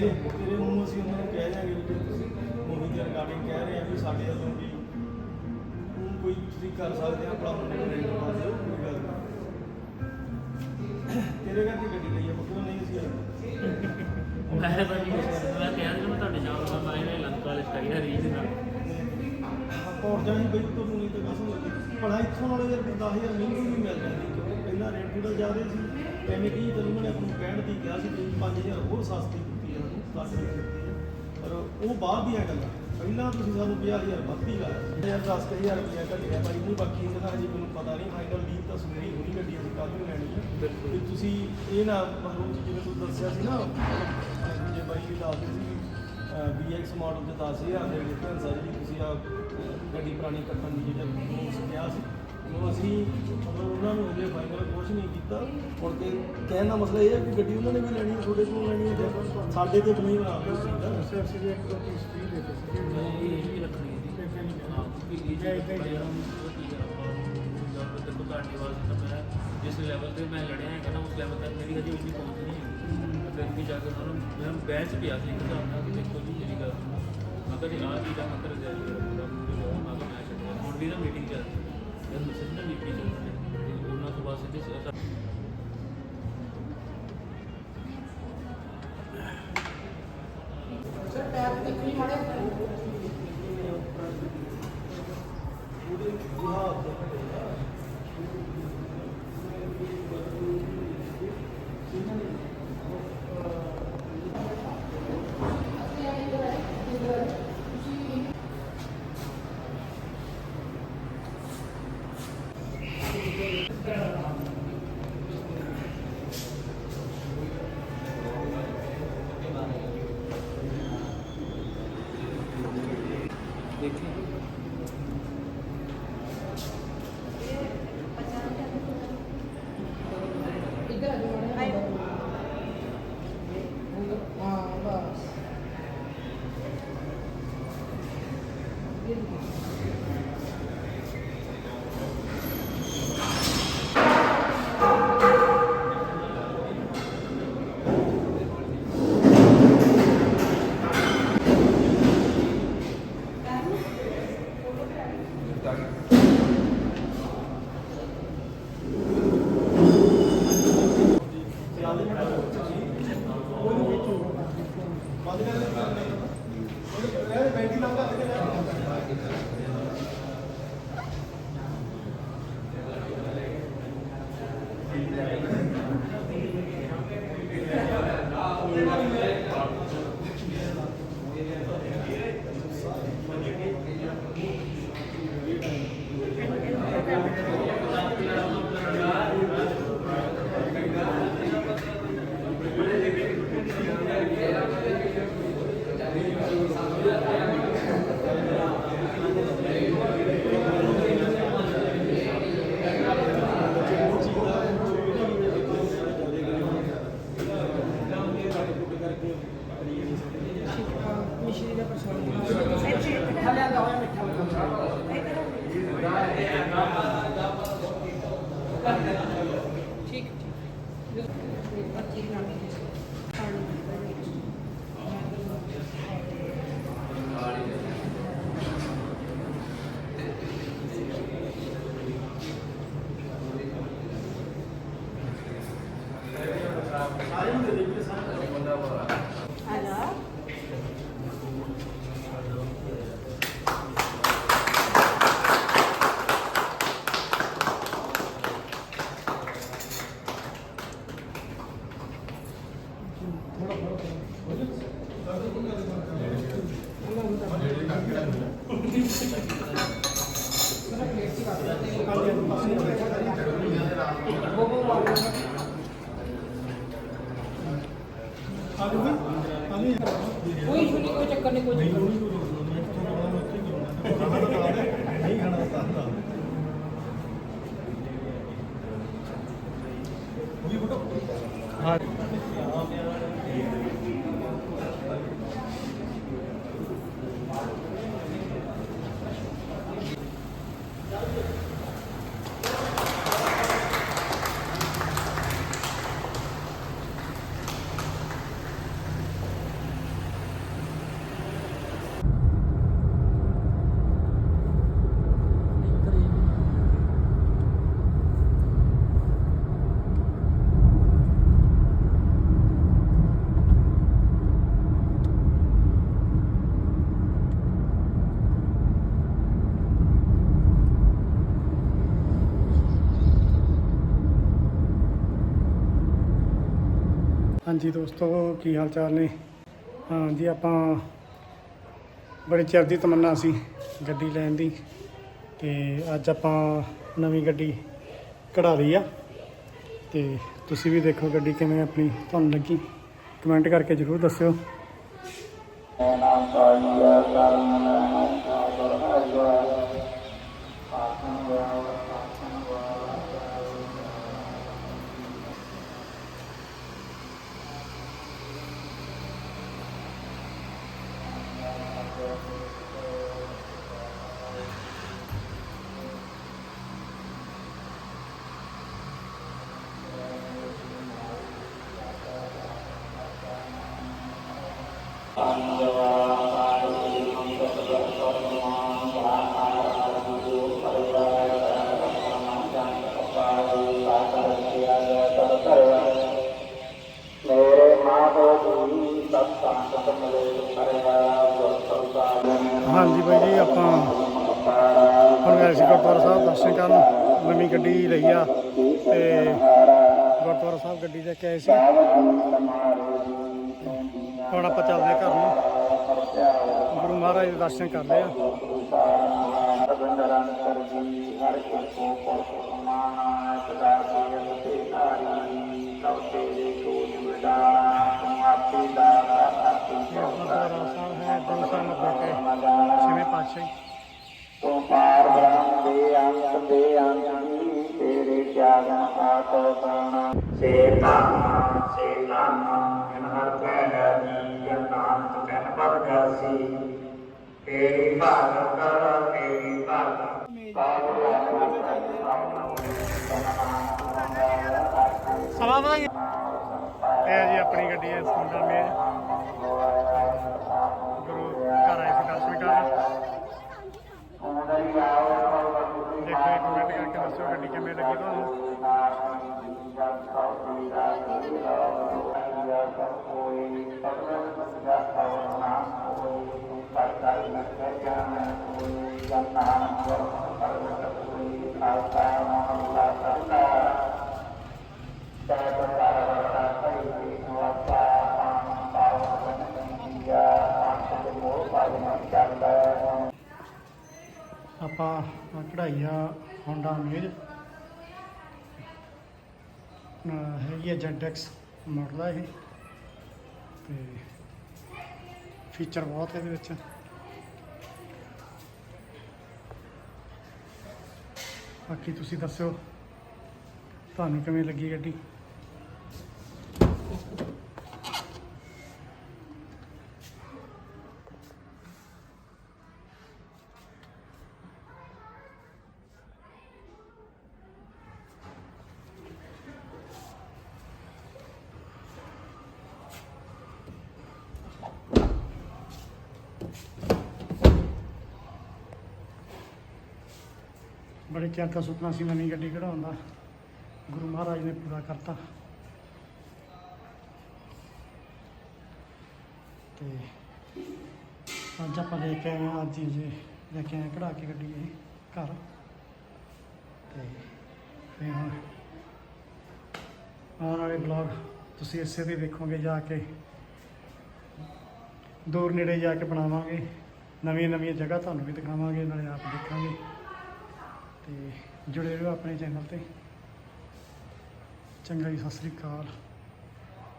ਤੇਰੇ ਤੇਰੇ ਮੂੰਹ ਅਸੀਂ ਉਹਨਾਂ ਨੂੰ ਕਹਿ ਦਿਆਂਗੇ ਵੀ ਤੁਸੀਂ ਮੂਵੀ ਦੇ ਰਿਗਾਰਡਿੰਗ ਕਹਿ ਰਹੇ ਆ ਵੀ ਸਾਡੇ ਵੱਲੋਂ ਵੀ ਕੋਈ ਤੁਸੀਂ ਕਰ ਸਕਦੇ ਆ ਆਪਣਾ ਨੂੰ ਰੇਟ ਪਾ ਦਿਓ ਕੋਈ ਗੱਲ ਨਹੀਂ। ਤੇਰੇ ਕਰਕੇ ਗੱਡੀ ਲਈ ਆ ਮਤਲਬ ਨਹੀਂ ਸੀ ਆਈ ਮੈਂ ਤਾਂ ਜੀ ਮੈਂ ਕਿਹਾ ਸੀ ਮੈਂ ਤੁਹਾਡੇ ਨਾਲ ਮੈਂ ਮਾਇਨੇ ਨੇ ਲੰਕਾ ਵਾਲੇ ਸਟਾਈਲ ਹੈ ਰੀਜ ਨਾਲ ਪੌੜ ਜਾਣੀ ਬਈ ਤੁਹਾਨੂੰ ਨਹੀਂ ਤਾਂ ਕਸਮ ਲੱਗੀ? ਭਲਾ ਇੱਥੋਂ ਨਾਲੇ ਯਾਰ 10000 ਮਹਿੰਗੀ ਵੀ ਮਿਲ ਜਾਂਦੀ ਕਿਉਂਕਿ ਪਹਿਲਾਂ ਰੇਟ ਥੋੜਾ ਜ਼ਿਆਦਾ ਸੀ ਐਵੇਂ ਕੀ ਚਲੋ ਉਹਨਾਂ ਨੇ ਆਪਾਂ ਨੂੰ ਕਹਿਣ ਦੀ ਕਿਹਾ ਸੀ ਕਿ 5000 ਹੋਰ ਸਸਤੀ। ਦਿੱਤੀ ਆ ਉਹਨੂੰ ਘੱਟ ਨਹੀਂ ਦਿੱਤੀ ਪਰ ਉਹ ਬਾਅਦ ਦੀਆਂ ਗੱਲਾਂ। ਪਹਿਲਾਂ ਤੁਸੀਂ ਸਾਨੂੰ 50000 ਵੱਧੀ ਲਾਇਆ ਯਾਰ 10000 ਰੁਪਇਆ ਘੱਟਿਆ ਭਾਈ। ਨਹੀਂ ਬਾਕੀ ਇਹਦਾ ਹਜੇ ਮੈਨੂੰ ਪਤਾ ਨਹੀਂ। ਫਾਈਨਲ ਡੀਲ ਤਾਂ ਸਵੇਰੇ ਹੋਣੀ ਗੱਡੀ ਅਸੀਂ ਕੱਲ੍ਹ ਨੂੰ ਲੈਣੀ ਹੈ ਵੀ ਤੁਸੀਂ ਇਹ ਨਾ ਮਤਲਬ ਕਿ ਜਿਵੇਂ ਤੁਸੀਂ ਦੱਸਿਆ ਸੀ ਨਾ ਜੇ ਬਾਈ ਵੀ ਦੱਸਦੇ ਸੀ BX ਮਾਡਲ ਦੇ 10000 ਦੇ ਡਿਫਰੈਂਸ ਆ ਜਿਹੜੀ ਤੁਸੀਂ ਆ ਗੱਡੀ ਪੁਰਾਣੀ ਕੱਟਣ ਦੀ ਜਿਹੜਾ ਨੂੰ ਕਿਹਾ ਸੀ। ਉਹ ਅਸੀਂ ਮਤਲਬ ਉਹਨਾਂ ਨੂੰ ਹਜੇ ਫਾਈਨਲ ਕੁਝ ਨਹੀਂ ਕੀਤਾ। ਮੁੜ ਕੇ ਕਹਿਣ ਦਾ ਮਸਲਾ ਇਹ ਹੈ ਕਿ ਗੱਡੀ ਉਹਨਾਂ ਨੇ ਵੀ ਲੈਣੀ ਹੈ ਤੁਹਾਡੇ ਕੋਲ ਲੈਣੀ ਹੈ ਜਾਂ ਸਾਡੇ ਤੇ ਨਹੀਂ ਚੀਜ਼ ਦਾ ਸਰ ਸੀ ਇੱਕ ਦੋ ਪੀਸ ਫ੍ਰੀ ਦੇ ਦਿੱਤੇ ਮੈਂ ਇਹ ਵੀ ਰੱਖਣੀ ਹੈ ਹਾਂ ਕਿਉਂਕਿ ਇਹ ਜਿਹੜਾ ਭਾਈ ਉਹ ਕੀ ਆ ਆਪਾਂ ਜਦ ਤੱਕ ਤੁਹਾਡੀ ਆਵਾਜ਼ ਤਾਂ ਮੈਂ ਜਿਸ ਲੈਵਲ ਤੇ ਮੈਂ ਲੜਿਆ ਹੈਗਾ ਨਾ ਉਸ ਲੈਵਲ ਤੱਕ ਮੇਰੀ ਹਜੇ ਇੰਨੀ ਪਹੁੰਚ ਨਹੀਂ ਮੈਂ ਫਿਰ ਵੀ ਜਾ ਕੇ ਉਹਨਾਂ ਨੂੰ ਮੈਂ ਬੈਂਚ ਪਿਆ ਸੀ ਇੱਕ ਹਿਸਾਬ ਨਾਲ ਕਿ ਦੇਖੋ ਜੀ ਮੇਰੀ ਗੱਲ ਮੈਂ ਕਿਹਾ ਜੀ ਆਹ ਚੀਜ਼ਾਂ ਮੈਂ ਕਰ ਗਿਆ ਜੀ ਪੂਰਾ ਮੂਰੇ ਜਾਓ ਮੈਂ ਕਿਹਾ ਮੈਂ ਛੱਡਿਆ। ਹੁਣ ਵੀ ਨਾ ਮੀਟਿੰਗ ਚੱਲ ਰਹੀ ਹੈ। ਜਦ ਮੈਸੇਜ ਨਾ ਮੀਟਿੰਗ ਚੱਲ ਰਹੀ ਹੈ ਤੇ ਉਹਨਾਂ ਤੋਂ Okay. ਕੋਈ ਇਸ਼ੂ ਨਹੀਂ ਕੋਈ ਚੱਕਰ ਨਹੀਂ, ਕੋਈ ਚੱਕਰ ਨਹੀਂ। ਨਹੀਂ ਖਾਣਾ ਤਾਂ ਉਹ ਵੀ ਫੋਟੋ ਹਾਂ। ਹਾਂਜੀ ਦੋਸਤੋ, ਕੀ ਹਾਲ ਚਾਲ ਨੇ ਹਾਂਜੀ ਆਪਾਂ ਬੜੇ ਚਿਰ ਦੀ ਤਮੰਨਾ ਸੀ ਗੱਡੀ ਲੈਣ ਦੀ ਤੇ ਅੱਜ ਆਪਾਂ ਨਵੀਂ ਗੱਡੀ ਕਢਾ ਲਈ ਆ। ਤੇ ਤੁਸੀਂ ਵੀ ਦੇਖੋ ਗੱਡੀ ਕਿਵੇਂ ਆਪਣੀ ਤੁਹਾਨੂੰ ਲੱਗੀ। ਕਮੈਂਟ ਕਰਕੇ ਜਰੂਰ ਦੱਸਿਓ। ਮੇਰੇ ਮਾਧੋ ਜੀ ਹਾਂਜੀ ਬਾਈ ਜੀ, ਆਪਾਂ ਹੁਣ ਗਏ ਸੀ ਗੁਰਦੁਆਰਾ ਸਾਹਿਬ, ਦਰਸ਼ਨ ਕਰਨ। ਨਵੀਂ ਗੱਡੀ ਲਈ ਆ ਤੇ ਗੁਰਦੁਆਰਾ ਸਾਹਿਬ ਗੱਡੀ ਲੈ ਕੇ ਆਏ ਸੀ। ਹੁਣ ਆਪਾਂ ਚੱਲਦੇ ਹਾਂ ਘਰ ਨੂੰ। ਗੁਰੂ ਮਹਾਰਾਜ ਦੇ ਦਰਸ਼ਨ ਕਰ ਲਏ ਆ ਰਵਿੰਦਰ ਅੰਤਰ ਤੇਰੇ ਤੂੰ ਪਾਰ ਬ੍ਰਹਮ ਦੇ ਅੰਤ ਦੇ ਅੰਤੀ ਤੇਰੇ ਤਿਆਗਨ ਆਤ ਬਾਣਾ ਸੇ ਤਾਨਾ ਸੇ ਨਾਨਾ ਤੇਰੀ ਭਾਗਤ ਕਰ ਤੇਰੀ ਭਾਗਤ ਸਮਾਂ ਵਧਾਈ ਇਹ ਜੀ ਆਪਣੀ ਗੱਡੀ ਹੈ ਸੁੰਦਰ ਮੇਜ ਗੁਰੂ ਘਰ ਆਏ ਸੀ ਦਰਸ਼ਨ ਕਰਨ ਦੇਖੋ ਇੱਕ ਮਿੰਟ ਕਰਕੇ ਦੱਸੋ ਗੱਡੀ ਕਿਵੇਂ ਲੱਗੀ ਤੁਹਾਨੂੰ? ਆਪਾਂ ਆਹ ਕਢਾਈ ਆ ਹੋਂਡਾ ਮੇਜ ਹੈਗੀ ਹੈ ਜੈਡੈਕਸ ਮਾਡਲ ਆ ਇਹ। ਤੇ ਫੀਚਰ ਬਹੁਤ ਹੈ ਇਹਦੇ ਵਿੱਚ। ਬਾਕੀ ਤੁਸੀਂ ਦੱਸਿਓ। ਤੁਹਾਨੂੰ ਕਿਵੇਂ ਲੱਗੀ ਗੱਡੀ? ਬੜੇ ਚਿਰ ਦਾ ਸੁਪਨਾ ਸੀ ਨਵੀਂ ਗੱਡੀ ਕਢਾਉਣ ਦਾ। ਗੁਰੂ ਮਹਾਰਾਜ ਨੇ ਪੂਰਾ ਕਰਤਾ। ਤੇ ਅੱਜ ਆਪਾਂ ਲੈ ਕੇ ਆਏ ਹਾਂ, ਅੱਜ ਹੀ ਜੇ ਲੈ ਕੇ ਆਏ ਕਢਾ ਕੇ ਗੱਡੀ ਇਹ ਘਰ। ਤੇ ਫਿਰ ਹੁਣ ਆਉਣ ਵਾਲੇ ਬਲੌਗ ਤੁਸੀਂ ਇਸੇ ਦੇ ਦੇਖੋਗੇ ਜਾ ਕੇ। ਦੂਰ ਨੇੜੇ ਜਾ ਕੇ ਬਣਾਵਾਂਗੇ। ਨਵੀਆਂ ਨਵੀਆਂ ਜਗ੍ਹਾ ਤੁਹਾਨੂੰ ਵੀ ਦਿਖਾਵਾਂਗੇ, ਨਾਲੇ ਆਪ ਦੇਖਾਂਗੇ। ਤੇ ਜੁੜੇ ਰਹੋ ਆਪਣੇ ਚੈਨਲ ਤੇ। ਚੰਗਾ ਜੀ ਸਤਿ ਸ੍ਰੀ ਅਕਾਲ।